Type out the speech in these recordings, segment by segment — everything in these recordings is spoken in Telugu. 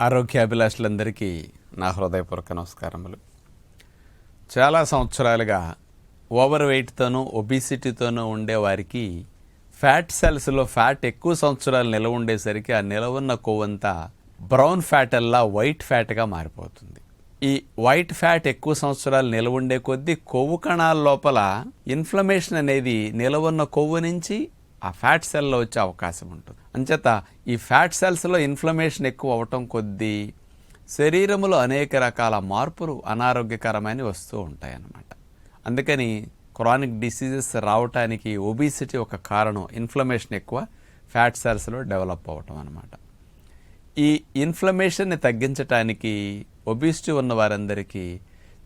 ఆరోగ్యాభిలాషులందరికీ నా హృదయపూర్వక నమస్కారములు. చాలా సంవత్సరాలుగా ఓవర్ వెయిట్తోనూ ఒబిసిటీతోనూ ఉండేవారికి ఫ్యాట్ సెల్స్లో ఫ్యాట్ ఎక్కువ సంవత్సరాలు నిలవ ఉండేసరికి ఆ నిలవున్న కొవ్వంతా బ్రౌన్ ఫ్యాట్ అల్లా వైట్ ఫ్యాట్గా మారిపోతుంది. ఈ వైట్ ఫ్యాట్ ఎక్కువ సంవత్సరాలు నిలవ ఉండే కొద్దీ కొవ్వు కణాల లోపల ఇన్ఫ్లమేషన్ అనేది నిలవున్న కొవ్వు నుంచి ఆ ఫ్యాట్ సెల్లో వచ్చే అవకాశం ఉంటుంది. అంచేత ఈ ఫ్యాట్ సెల్స్లో ఇన్ఫ్లమేషన్ ఎక్కువ అవటం కొద్దీ శరీరంలో అనేక రకాల మార్పులు అనారోగ్యకరమైన వస్తూ ఉంటాయన్నమాట. అందుకని క్రానిక్ డిసీజెస్ రావటానికి ఒబిసిటీ ఒక కారణం. ఇన్ఫ్లమేషన్ ఎక్కువ ఫ్యాట్ సెల్స్లో డెవలప్ అవ్వటం అనమాట ఈ ఇన్ఫ్లమేషన్ని తగ్గించటానికి ఒబిసిటీ ఉన్న వారందరికీ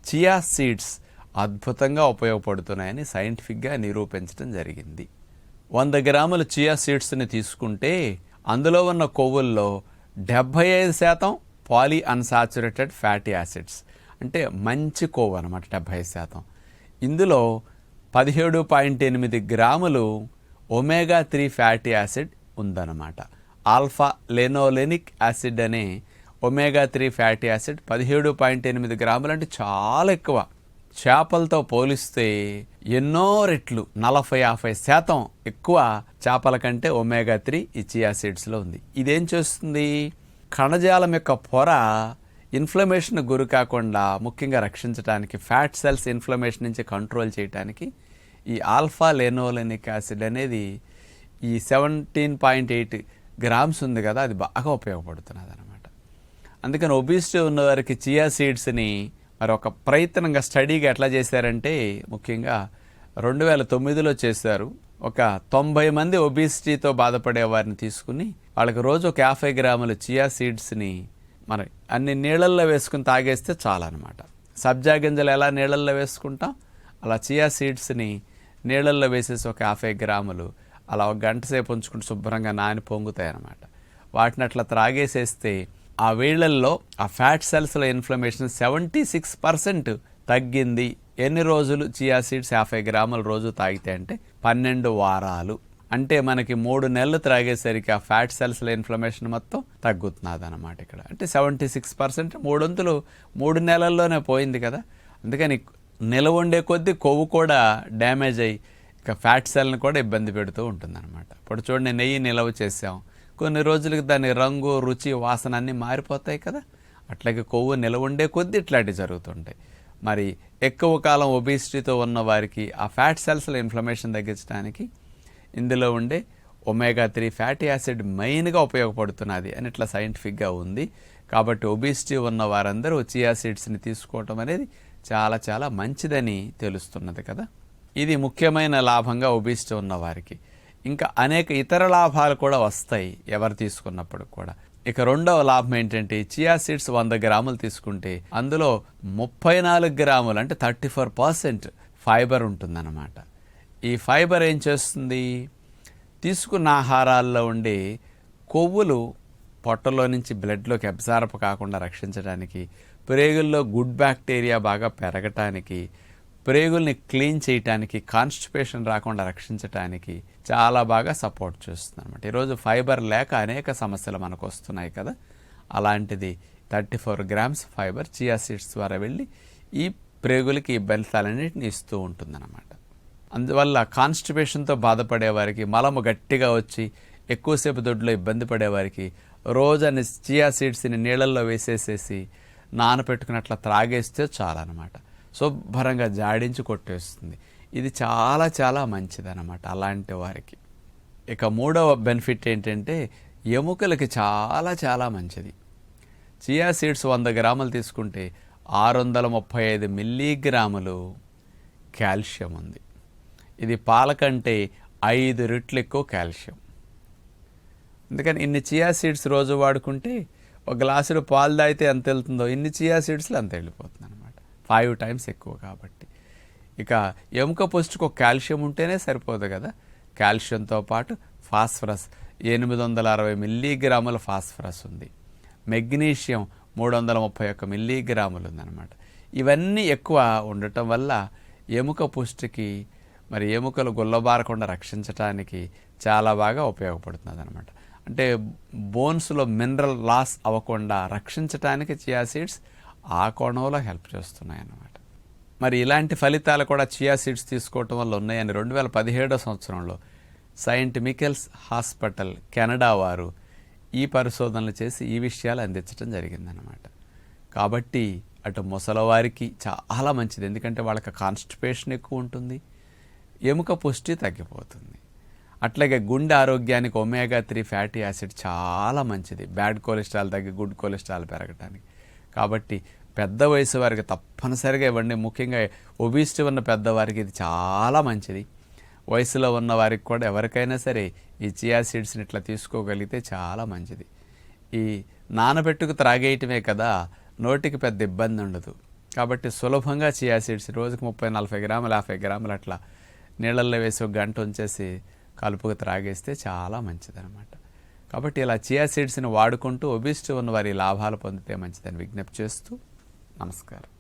చియా సీడ్స్ అద్భుతంగా ఉపయోగపడుతున్నాయని సైంటిఫిక్గా నిరూపించడం జరిగింది. వంద గ్రాముల చియా సీడ్స్ని తీసుకుంటే అందులో ఉన్న కొవ్వుల్లో డెబ్భై ఐదు శాతం పాలీ అన్సాచురేటెడ్ ఫ్యాటీ యాసిడ్స్ అంటే మంచి కొవ్వు అనమాట డెబ్భై ఐదు శాతం. ఇందులో పదిహేడు పాయింట్ ఎనిమిది గ్రాములు ఒమేగా త్రీ ఫ్యాటీ యాసిడ్ ఉందన్నమాట. ఆల్ఫా లెనోలెనిక్ యాసిడ్ అనే ఒమేగా త్రీ ఫ్యాటీ యాసిడ్ పదిహేడు పాయింట్ ఎనిమిది గ్రాములు అంటే చాలా ఎక్కువ. చేపలతో పోలిస్తే ఎన్నో రెట్లు నలభై యాభై శాతం ఎక్కువ చేపల కంటే ఒమేగా త్రీ ఈ చియా సీడ్స్లో ఉంది. ఇదేం చేస్తుంది? కణజాలం యొక్క పొర ఇన్ఫ్లమేషన్ గురి కాకుండా ముఖ్యంగా రక్షించడానికి ఫ్యాట్ సెల్స్ ఇన్ఫ్లమేషన్ నుంచి కంట్రోల్ చేయడానికి ఈ ఆల్ఫా లెనోలెనిక్ యాసిడ్ అనేది ఈ సెవెంటీన్ పాయింట్ ఎయిట్ గ్రామ్స్ ఉంది కదా అది బాగా ఉపయోగపడుతున్నది అనమాట అందుకని ఒబిసిటీ ఉన్నవారికి చియా సీడ్స్ని మరి ఒక ప్రయత్నంగా స్టడీగా ఎట్లా చేశారంటే ముఖ్యంగా రెండు వేల తొమ్మిదిలో చేశారు. ఒక తొంభై మంది ఒబిసిటీతో బాధపడే వారిని తీసుకుని వాళ్ళకి రోజు ఒక యాభై గ్రాముల చియా సీడ్స్ని మరి అన్ని నీళ్ళల్లో వేసుకుని తాగేస్తే చాలన్నమాట. సబ్జా గింజలు ఎలా నీళ్ళల్లో వేసుకుంటాం? అలా చియా సీడ్స్ని నీళ్ళల్లో వేసేసి ఒక యాభై గ్రాములు అలా ఒక గంట సేపు ఉంచుకుంటూ శుభ్రంగా నాని పొంగుతాయి అన్నమాట వాటిని అట్లా త్రాగేసేస్తే ఆ వేళ్ళల్లో ఆ ఫ్యాట్ సెల్స్లో ఇన్ఫ్లమేషన్ సెవెంటీ సిక్స్ పర్సెంట్ తగ్గింది. ఎన్ని రోజులు చియా సీడ్స్ యాభై గ్రాముల రోజు తాగితే అంటే పన్నెండు వారాలు. అంటే మనకి మూడు నెలలు త్రాగేసరికి ఆ ఫ్యాట్ సెల్స్ల ఇన్ఫ్లమేషన్ మొత్తం తగ్గుతున్నది అనమాట ఇక్కడ. అంటే సెవెంటీ సిక్స్ పర్సెంట్ మూడొంతులు మూడు నెలల్లోనే పోయింది కదా. అందుకని నిలవ ఉండే కొద్దీ కొవ్వు కూడా డ్యామేజ్ అయ్యి ఇక ఫ్యాట్ సెల్ని కూడా ఇబ్బంది పెడుతూ ఉంటుందన్నమాట. ఇప్పుడు చూడండి నెయ్యి నిలవ చేసాం. కొన్ని రోజులకి దాని రంగు రుచి వాసన అన్నీ మారిపోతాయి కదా. అట్లాగే కొవ్వు నిలవ ఉండే కొద్దీ ఇట్లాంటివి జరుగుతుంటాయి. మరి ఎక్కువ కాలం ఒబేసిటీతో ఉన్న వారికి ఆ ఫ్యాట్ సెల్స్ల ఇన్ఫ్లమేషన్ తగ్గించడానికి ఇందులో ఉండే ఒమేగా త్రీ ఫ్యాటీ యాసిడ్ మెయిన్గా ఉపయోగపడుతున్నది అని ఇట్లా సైంటిఫిక్గా ఉంది. కాబట్టి ఒబేసిటీ ఉన్న వారందరూ చియా సీడ్స్ని తీసుకోవటం అనేది చాలా చాలా మంచిదని తెలుస్తున్నది కదా. ఇది ముఖ్యమైన లాభంగా ఒబేసిటీ ఉన్నవారికి ఇంకా అనేక ఇతర లాభాలు కూడా వస్తాయి ఎవరు తీసుకున్నప్పుడు కూడా. ఇక రెండవ లాభం ఏంటంటే చియా సీడ్స్ వంద గ్రాములు తీసుకుంటే అందులో ముప్పై నాలుగు గ్రాములు అంటే థర్టీ ఫోర్ పర్సెంట్ ఫైబర్ ఉంటుందన్నమాట. ఈ ఫైబర్ ఏం చేస్తుంది? తీసుకున్న ఆహారాల్లో ఉండే కొవ్వులు పొట్టలో నుంచి బ్లడ్లోకి అబ్జార్బ్ కాకుండా రక్షించడానికి ప్రేగుల్లో గుడ్ బ్యాక్టీరియా బాగా పెరగటానికి ప్రేగుల్ని క్లీన్ చేయటానికి కాన్స్టిపేషన్ రాకుండా రక్షించటానికి చాలా బాగా సపోర్ట్ చేస్తుంది అనమాట ఈరోజు ఫైబర్ లేక అనేక సమస్యలు మనకు వస్తున్నాయి కదా. అలాంటిది thirty four grams fibre chia seeds ద్వారా వెళ్ళి ఈ ప్రేగులకి ఈ బెల్తాలన్నింటిని ఇస్తూ ఉంటుందన్నమాట. అందువల్ల కాన్స్టిపేషన్తో బాధపడేవారికి మలము గట్టిగా వచ్చి ఎక్కువసేపు దొడ్లో ఇబ్బంది పడేవారికి రోజని చియా సీడ్స్ని నీళ్ళల్లో వేసేసేసి నానపెట్టుకున్నట్లా త్రాగేస్తే చాలన్నమాట. శుభ్రంగా జాడించి కొట్టేస్తుంది. ఇది చాలా చాలా మంచిదన్నమాట అలాంటి వారికి. ఇక మూడవ బెనిఫిట్ ఏంటంటే ఎముకలకి చాలా చాలా మంచిది. చియా సీడ్స్ వంద గ్రాములు తీసుకుంటే ఆరు వందల ముప్పై ఐదు మిల్లీగ్రాములు కాల్షియం ఉంది. ఇది పాల కంటే ఐదు రెట్లు ఎక్కువ కాల్షియం. అందుకని ఇన్ని చియా సీడ్స్ రోజు వాడుకుంటే ఒక గ్లాసులో పాలు తాగితే ఎంత వెళ్తుందో ఇన్ని చియా సీడ్స్లో అంత వెళ్ళిపోతుంది అనమాట ఫైవ్ టైమ్స్ ఎక్కువ కాబట్టి. ఇక ఎముక పొస్టుకు ఒక కాల్షియం ఉంటేనే సరిపోదు కదా. కాల్షియంతో పాటు ఫాస్ఫరస్. ఎనిమిది వందల అరవై మిల్లీగ్రాముల ఫాస్ఫరస్ ఉంది. మెగ్నీషియం మూడు వందల ముప్పై ఒక్క మిల్లీగ్రాములు ఉందన్నమాట. ఇవన్నీ ఎక్కువ ఉండటం వల్ల ఎముక పుష్టికి మరి ఎముకలు గుల్లబారకుండా రక్షించటానికి చాలా బాగా ఉపయోగపడుతుంది అనమాట అంటే బోన్స్లో మినరల్ లాస్ అవ్వకుండా రక్షించడానికి చియా సీడ్స్ ఆ కోణంలో హెల్ప్ చేస్తున్నాయి అన్నమాట మరి ఇలాంటి ఫలితాలు కూడా చియా సీడ్స్ తీసుకోవటం వల్ల ఉన్నాయని రెండు వేల పదిహేడో సంవత్సరంలో సైంట్ మికెల్స్ హాస్పిటల్ కెనడా వారు ఈ పరిశోధనలు చేసి ఈ విషయాలు అందించడం జరిగిందనమాట కాబట్టి అటు ముసలివారికి చాలా మంచిది. ఎందుకంటే వాళ్ళకి కాన్స్టిపేషన్ ఎక్కువ ఉంటుంది. ఎముక పుష్టి తగ్గిపోతుంది. అట్లాగే గుండె ఆరోగ్యానికి ఒమేగా త్రీ ఫ్యాటీ యాసిడ్ చాలా మంచిది. బ్యాడ్ కొలెస్ట్రాల్ తగ్గి గుడ్ కొలెస్ట్రాల్ పెరగటానికి. కాబట్టి పెద్ద వయసు వారికి తప్పనిసరిగా ఇవ్వండి. ముఖ్యంగా ఒబిసిటీ ఉన్న పెద్దవారికి ఇది చాలా మంచిది. వయసులో ఉన్న వారికి కూడా ఎవరికైనా సరే ఈ చియా సీడ్స్ని ఇట్లా తీసుకోగలిగితే చాలా మంచిది. ఈ నానబెట్టుకు త్రాగేయటమే కదా నోటికి పెద్ద ఇబ్బంది ఉండదు. కాబట్టి సులభంగా చియా సీడ్స్ రోజుకు ముప్పై నలభై గ్రాములు యాభై గ్రాములు అట్లా నీళ్ళల్లో వేసి ఒక గంట ఉంచేసి కలుపుకు త్రాగేస్తే చాలా మంచిదన్నమాట. కాబట్టి ఇలా చియా సీడ్స్ని వాడుకుంటూ ఒబిసిటీ ఉన్న వారి లాభాలు పొందితే మంచిదని విజ్ఞప్తి చేస్తూ నమస్కారం.